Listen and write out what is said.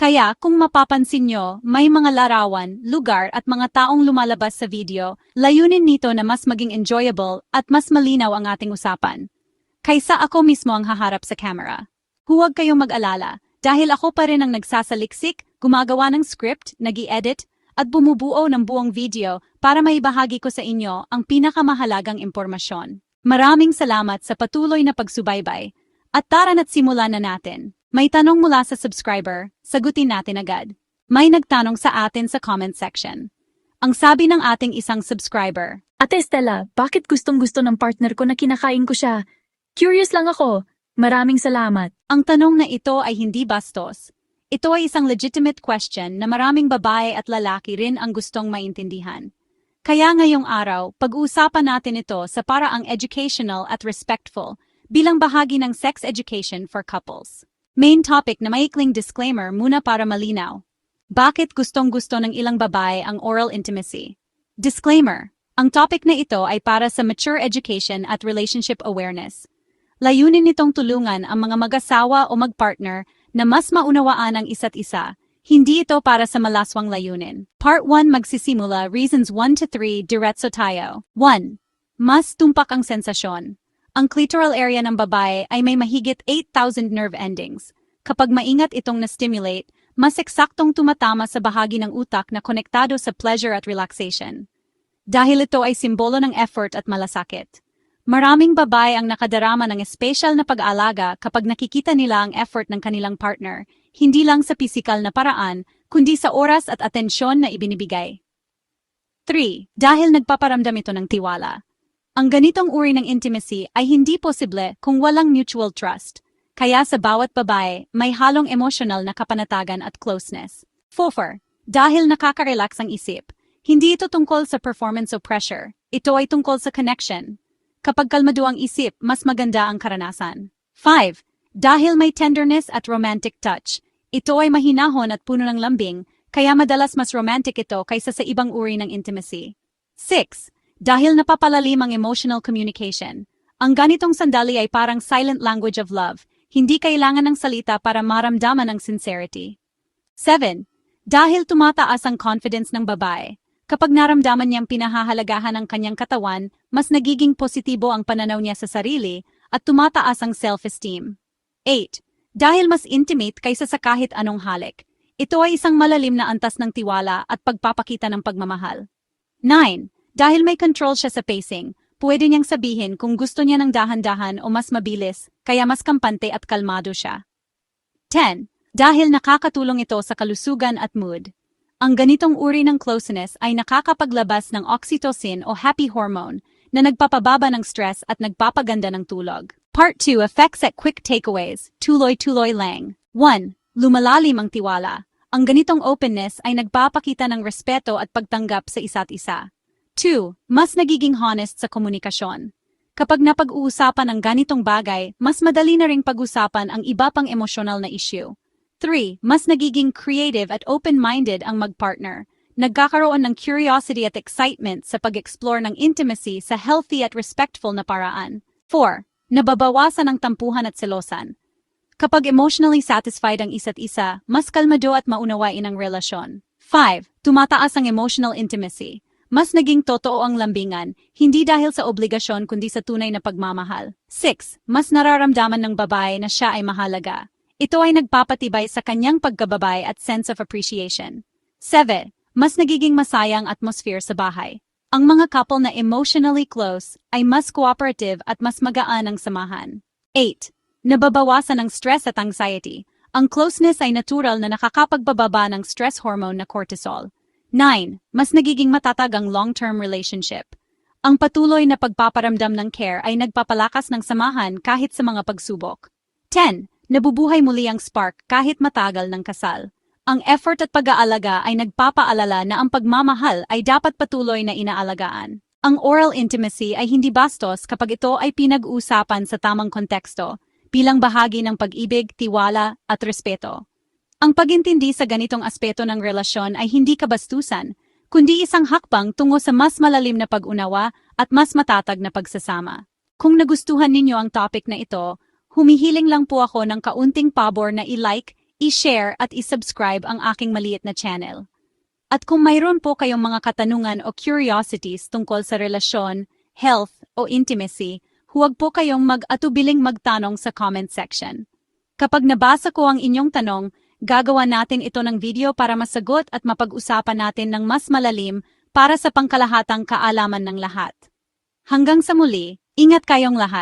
Kaya kung mapapansin nyo, may mga larawan, lugar at mga taong lumalabas sa video, layunin nito na mas maging enjoyable at mas malinaw ang ating usapan. Kaysa ako mismo ang haharap sa camera. Huwag kayong mag-alala, dahil ako pa rin ang nagsasaliksik, gumagawa ng script, nag edit at bumubuo ng buong video para maibahagi ko sa inyo ang pinakamahalagang impormasyon. Maraming salamat sa patuloy na pagsubaybay. At tara na't simulan na natin. May tanong mula sa subscriber, sagutin natin agad. May nagtanong sa atin sa comment section. Ang sabi ng ating isang subscriber, Ate Stella, bakit gustong gusto ng partner ko na kinakain ko siya? Curious lang ako. Maraming salamat. ang tanong na ito ay hindi bastos. Ito ay isang legitimate question na maraming babae at lalaki rin ang gustong maintindihan. Kaya ngayong araw, pag-uusapan natin ito sa paraang educational at respectful bilang bahagi ng sex education for couples. Main topic na maikling disclaimer muna para malinaw. Bakit gustong-gusto ng ilang babae ang oral intimacy? Disclaimer. Ang topic na ito ay para sa mature education at relationship awareness. Layunin nitong tulungan ang mga mag-asawa o mag-partner na mas maunawaan ang isa't isa. Hindi ito para sa malaswang layunin. Part 1 magsisimula, reasons 1 to 3, diretso tayo. 1. Mas tumpak ang sensasyon. Ang clitoral area ng babae ay may mahigit 8,000 nerve endings. Kapag maingat itong na-stimulate, mas eksaktong tumatama sa bahagi ng utak na konektado sa pleasure at relaxation. Dahil ito ay simbolo ng effort at malasakit. Maraming babae ang nakadarama ng espesyal na pag-aalaga kapag nakikita nila ang effort ng kanilang partner, hindi lang sa pisikal na paraan, kundi sa oras at atensyon na ibinibigay. 3. Dahil nagpaparamdam ito ng tiwala. Ang ganitong uri ng intimacy ay hindi posible kung walang mutual trust. Kaya sa bawat babae, may halong emosyonal na kapanatagan at closeness. 4. Dahil nakaka-relax ang isip, hindi ito tungkol sa performance o pressure. Ito ay tungkol sa connection. Kapag kalmado ang isip, mas maganda ang karanasan. 5. Dahil may tenderness at romantic touch, ito ay mahinahon at puno ng lambing, kaya madalas mas romantic ito kaysa sa ibang uri ng intimacy. 6. Dahil napapalalim ang emotional communication, ang ganitong sandali ay parang silent language of love, hindi kailangan ng salita para maramdaman ang sincerity. 7. Dahil tumataas ang confidence ng babae, kapag naramdaman niyang pinahahalagahan ang kanyang katawan, mas nagiging positibo ang pananaw niya sa sarili at tumataas ang self-esteem. 8. Dahil mas intimate kaysa sa kahit anong halik, ito ay isang malalim na antas ng tiwala at pagpapakita ng pagmamahal. 9. Dahil may control siya sa pacing, pwede niyang sabihin kung gusto niya ng dahan-dahan o mas mabilis, kaya mas kampante at kalmado siya. 10. Dahil nakakatulong ito sa kalusugan at mood. Ang ganitong uri ng closeness ay nakakapaglabas ng oxytocin o happy hormone na nagpapababa ng stress at nagpapaganda ng tulog. Part 2 Effects at Quick Takeaways Tuloy-tuloy lang 1. Lumalalim ang tiwala. Ang ganitong openness ay nagpapakita ng respeto at pagtanggap sa isa't isa. 2. Mas nagiging honest sa komunikasyon. Kapag napag-uusapan ang ganitong bagay, mas madali na ring pag-usapan ang iba pang emosyonal na issue. 3. Mas nagiging creative at open-minded ang magpartner. Nagkakaroon ng curiosity at excitement sa pag-explore ng intimacy sa healthy at respectful na paraan. 4. Nababawasan ang tampuhan at selosan. Kapag emotionally satisfied ang isa't isa, mas kalmado at maunawain ang relasyon. 5. Tumataas ang emotional intimacy. Mas naging totoo ang lambingan, hindi dahil sa obligasyon kundi sa tunay na pagmamahal. 6. Mas nararamdaman ng babae na siya ay mahalaga. Ito ay nagpapatibay sa kanyang pagkababay at sense of appreciation. 7. Mas nagiging masayang atmosphere sa bahay. Ang mga couple na emotionally close ay mas cooperative at mas magaan ang samahan. 8. Nababawasan ang stress at anxiety. Ang closeness ay natural na nakakapagbababa ng stress hormone na cortisol. 9. Mas nagiging matatag ang long-term relationship. Ang patuloy na pagpaparamdam ng care ay nagpapalakas ng samahan kahit sa mga pagsubok. 10. Nabubuhay muli ang spark kahit matagal ng kasal. Ang effort at pag-aalaga ay nagpapaalala na ang pagmamahal ay dapat patuloy na inaalagaan. Ang oral intimacy ay hindi bastos kapag ito ay pinag-uusapan sa tamang konteksto, bilang bahagi ng pag-ibig, tiwala, at respeto. Ang pagintindi sa ganitong aspeto ng relasyon ay hindi kabastusan, kundi isang hakbang tungo sa mas malalim na pag-unawa at mas matatag na pagsasama. Kung nagustuhan ninyo ang topic na ito, humihiling lang po ako ng kaunting pabor na i-like, i-share at i-subscribe ang aking maliit na channel. At kung mayroon po kayong mga katanungan o curiosities tungkol sa relasyon, health o intimacy, huwag po kayong mag-atubiling magtanong sa comment section. Kapag nabasa ko ang inyong tanong, gagawa natin ito ng video para masagot at mapag-usapan natin ng mas malalim para sa pangkalahatang kaalaman ng lahat. Hanggang sa muli, ingat kayong lahat.